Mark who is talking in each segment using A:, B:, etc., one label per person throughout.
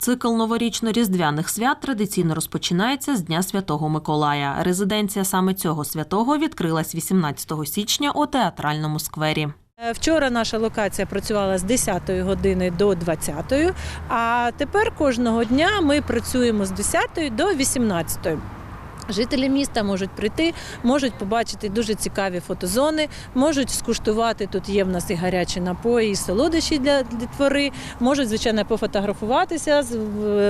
A: Цикл новорічно-різдвяних свят традиційно розпочинається з Дня Святого Миколая. Резиденція саме цього святого відкрилась 18 січня у театральному сквері.
B: Е, Вчора наша локація працювала з 10 години до 20, а тепер кожного дня ми працюємо з 10 до 18. Жителі міста можуть прийти, можуть побачити дуже цікаві фотозони, можуть скуштувати. Тут є в нас і гарячі напої, і солодощі для дітвори, можуть, звичайно, пофотографуватися,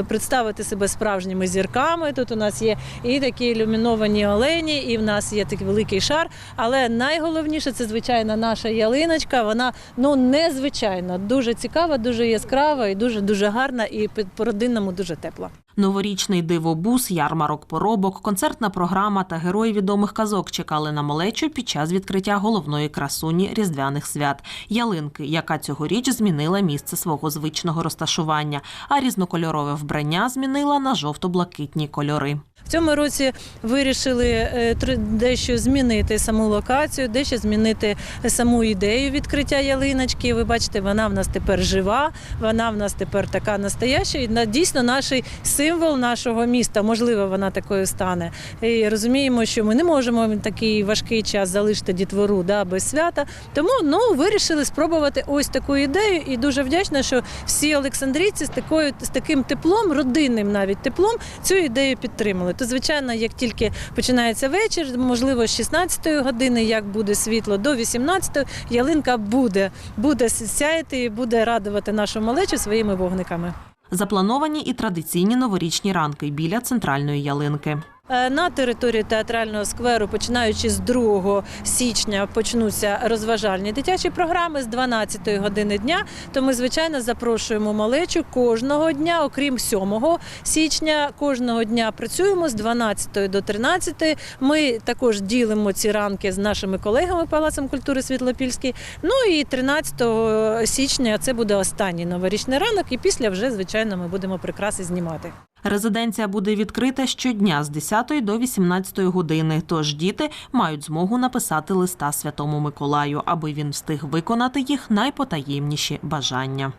B: представити себе справжніми зірками. Тут у нас є і такі ілюміновані олені, і в нас є такий великий шар. Але найголовніше це, звичайно, наша ялиночка. Вона ну незвичайна, дуже цікава, дуже яскрава і дуже дуже гарна, і по-родинному дуже тепла.
A: Новорічний дивобус, ярмарок поробок, концертна програма та герої відомих казок чекали на малечу під час відкриття головної красуні різдвяних свят ялинки, яка цьогоріч змінила місце свого звичного розташування, а різнокольорове вбрання змінила на жовто-блакитні кольори.
B: В цьому році вирішили е, дещо змінити саму локацію, дещо змінити саму ідею відкриття ялиночки. Ви бачите, вона в нас тепер жива, вона в нас тепер така настояща. І дійсно наш символ нашого міста. Можливо, вона такою стане. І розуміємо, що ми не можемо в такий важкий час залишити дітвору да, без свята. Тому ну вирішили спробувати ось таку ідею. І дуже вдячна, що всі олександрійці з такою з таким теплом, родинним навіть теплом, цю ідею підтримали. То, звичайно, як тільки починається вечір, можливо, з 16 години, як буде світло, до 18 ялинка буде, буде сяяти і буде радувати нашу малечу своїми вогниками.
A: Заплановані і традиційні новорічні ранки біля центральної ялинки.
B: Е, На території театрального скверу, починаючи з 2 січня, почнуться розважальні дитячі програми з 12 години дня. То ми, звичайно, запрошуємо малечу кожного дня, окрім 7 січня. Кожного дня працюємо з 12 до 13. Ми також ділимо ці ранки з нашими колегами Палацом культури Світлопільський. Ну і 13 січня це буде останній новорічний ранок, і після вже, звичайно, ми будемо прикраси знімати.
A: Резиденція буде відкрита щодня з 10 до 18 години. Тож діти мають змогу написати листа Святому Миколаю, аби він встиг виконати їх найпотаємніші бажання.